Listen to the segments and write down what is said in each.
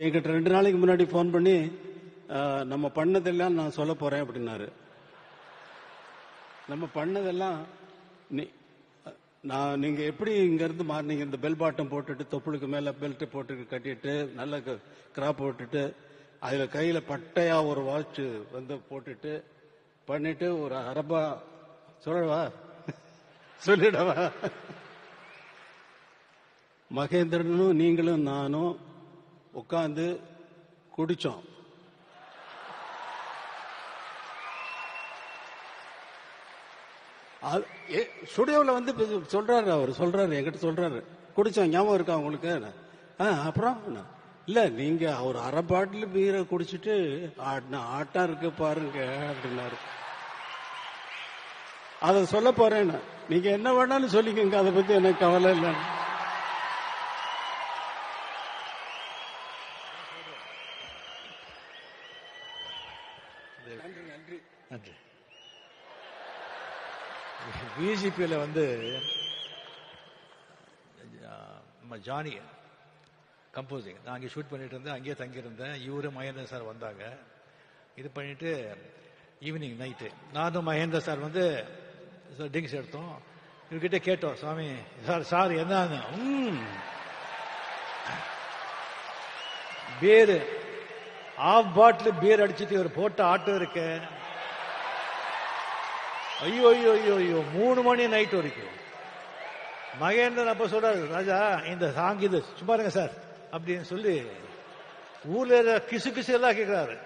என்கிட்ட ரெண்டு நாளைக்கு முன்னாடி ஃபோன் பண்ணி நம்ம பண்ணதெல்லாம் நான் சொல்ல போறேன் அப்படின்னாரு. நம்ம பண்ணதெல்லாம் நீ நான் நீங்க எப்படி இங்க இருந்து மாறினீங்க இந்த பெல் பாட்டம் போட்டுட்டு தொப்புளுக்கு மேல பெல்ட் போட்டு கட்டிட்டு நல்ல கிராப் போட்டுட்டு அதுல கையில பட்டையா ஒரு வாட்ச் வந்து போட்டுட்டு பண்ணிட்டு ஒரு அரபா சொல்லவா? சொல்லிடவா? மகேந்திரனும் நீங்களும் நானும் உட்காந்து குடிச்சோம். அது- ஏ, ஸ்டுடியோவில் வந்து சொல்றாரு அவர் சொல்றாரு என்கிட்ட சொல்றாரு. குடிச்சோம் ஞாபகம் இருக்கா உங்களுக்கு? ஆ அப்புறம் இல்லை இல்ல நீங்க அவர் அரை பாட்டில் பீரை குடிச்சிட்டு ஆடின ஆட்டம் இருக்கு பாருங்க அப்படின்னாரு. அதை சொல்ல போறேன் நான். நீங்க என்ன வேணாலும் சொல்லிக்கங்க அதை பத்தி எனக்கு கவலை இல்லை நன்றி பிஜேபியில் வந்து நம்ம ஜானி கம்போசிங் நான் அங்கே ஷூட் பண்ணிட்டு இருந்தேன் அங்கேயே தங்கியிருந்தேன். இவரு மகேந்திர சார் வந்தாங்க. இது பண்ணிட்டு ஈவினிங் நைட்டு நானும் மகேந்திர சார் வந்து ட்ரிங்க்ஸ் எடுத்தோம். இவர்கிட்ட கேட்டோம் சுவாமி சார் சார் என்னன்னு? ம் பீர் ஆஃப் பாட்டில் பீர் அடிச்சுட்டு இவர் போட்ட ஆட்டம் இருக்கு. ஐயோ ஐயோ ஐயோ ஐயோ மூணு மணி நைட் வரைக்கும். மகேந்திரன் அப்ப சொல்றாரு ராஜா இந்த சாங் இது சும்மா இருங்க சார் அப்படின்னு சொல்லி ஊர்ல கிசு கிசு எல்லாம் கேட்கிறாரு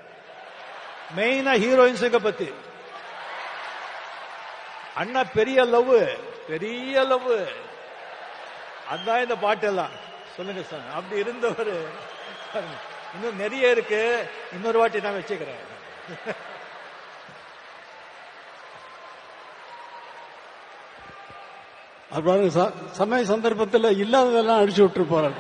மெயினா ஹீரோயின்ஸுங்க பத்தி. அண்ணா பெரிய லவ் பெரிய லவ் அதான் இந்த பாட்டெல்லாம். சொல்லுங்க சார். அப்படி இருந்தவர். இன்னும் நிறைய இருக்கு. இன்னொரு வாட்டி நான் வச்சுக்கிறேன். அப்புறம் ச- சமய சந்தர்ப்பத்தில் இல்லாததெல்லாம் அடிச்சு விட்டு போறாரு